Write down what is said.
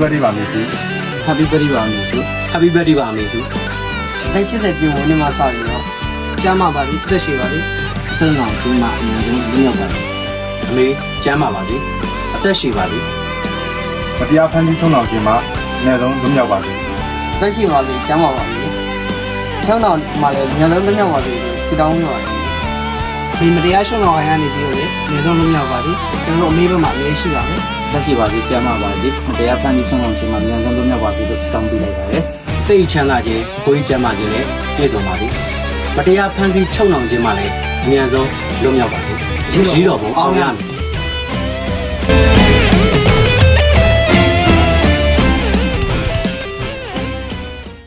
birthday ပါမေစု Happy birthday ပါမေစု Happy birthday ပါအမေစုတိုက်80ပြည်ဝင်နေမှာစပြီးတော့ကျမ်းမာပါသည်အသက်ရှိပါသည်အဆုံးအောင်ဒီမှာအရင်ဆုံးလွတ်ရောက်ပါတယ်အမေကျမ်းပါပါစေအသက်ရှိပါစေမတရားဖန်တီးချုံအောင်ခြင်းမှာအနည်းဆုံးလွတ်မြောက်ပါစေအသက်ရှိပါသည်ကျမ်းမာပါသည်ချောင်းတော်မှာလည်းညလုံးလွတ်မြောက်ပါသည်လို့ဆုတောင်းနေပါတယ်ဒီမတရားရှုံးတော်ရနေပြီးတော့လေညလုံးလွတ်မြောက်ပါသည်ကျွန်တော်တို့အမေဘက်မှာအရေးရှိပါမယ် သက်ရှိပါစေကျမ်းမာပါစေမတရားဖန်တီးချုံအောင်ခြင်းမှာအများဆုံးလွတ်မြောက်ပါစေလို့ဆုတောင်းပေးလိုက်ပါတယ်စိတ်ချမ်းသာခြင်းကိုယ်ကြီးကျမ်းမာခြင်းနဲ့ပြည့်စုံပါစေမတရားဖန်ဆီးချုပ်နှောင်ခြင်းမှလည်းအမြန်ဆုံးလွတ်မြောက်ပါစေရှိတော်ဘုံအောင်ရမည်